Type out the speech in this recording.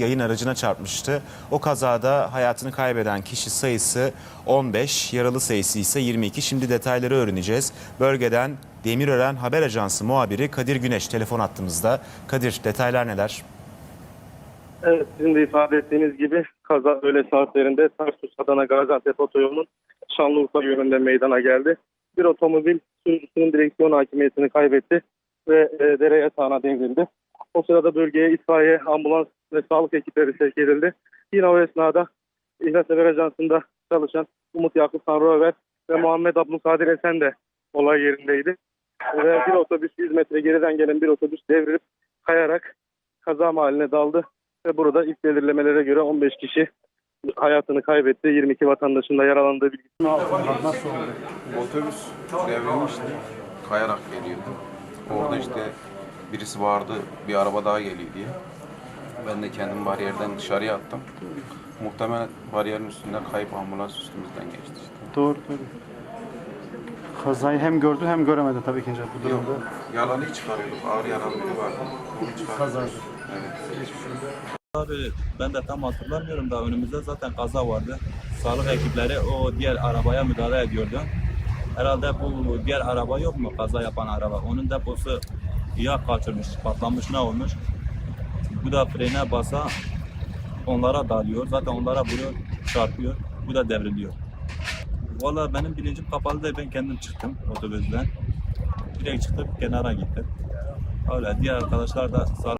yayın aracına çarpmıştı. O kazada hayatını kaybeden kişi sayısı 15, yaralı sayısı ise 22. Şimdi detayları öğreneceğiz. Bölgeden Demirören Haber Ajansı muhabiri Kadir Güneş telefon attığımızda. Kadir detaylar neler? Evet sizin de ifade ettiğiniz gibi kaza öğle saatlerinde Tarsus Adana Gaziantep otoyolunun Şanlıurfa yönünde meydana geldi. Bir otomobil sürücüsünün direksiyon hakimiyetini kaybetti ve e, dere yatağına devrildi. O sırada bölgeye itfaiye, ambulans ve sağlık ekipleri sevk edildi. Yine o esnada İhlas Haber Ajansı'nda çalışan Umut Yakup Tanrıöver ve Muhammed Abdülkadir Esen de olay yerindeydi. Ve bir otobüs 100 metre geriden gelen bir otobüs devrilip kayarak kaza mahalline daldı ve burada ilk belirlemelere göre 15 kişi hayatını kaybetti. 22 vatandaşın da yaralandığı bilgisi. Otobüs devrilmişti. Kayarak geliyordu. Orada işte birisi vardı, bir araba daha geliyor diye. Ben de kendimi bariyerden dışarıya attım. Muhtemelen bariyerin üstünden kayıp ambulans üstümüzden geçti işte. Doğru tabii. Kazayı hem gördü hem göremedi tabii ikinci bu durumda. Yalanı çıkarıyorduk. Ağır yaralı biri vardı. Onu çıkarıyorduk. Evet. Abi ben de tam hatırlamıyorum da önümüzde zaten kaza vardı. Sağlık ekipleri o diğer arabaya müdahale ediyordu. Herhalde bu diğer araba yok mu kaza yapan araba? Onun deposu yağ kaçırmış, patlamış ne olmuş? Bu da frene basa onlara dalıyor. Zaten onlara vuruyor, çarpıyor. Bu da devriliyor. Valla benim bilincim kapalı da ben kendim çıktım otobüsten. Direkt çıktım kenara gittim. Öyle diğer arkadaşlar da sağlık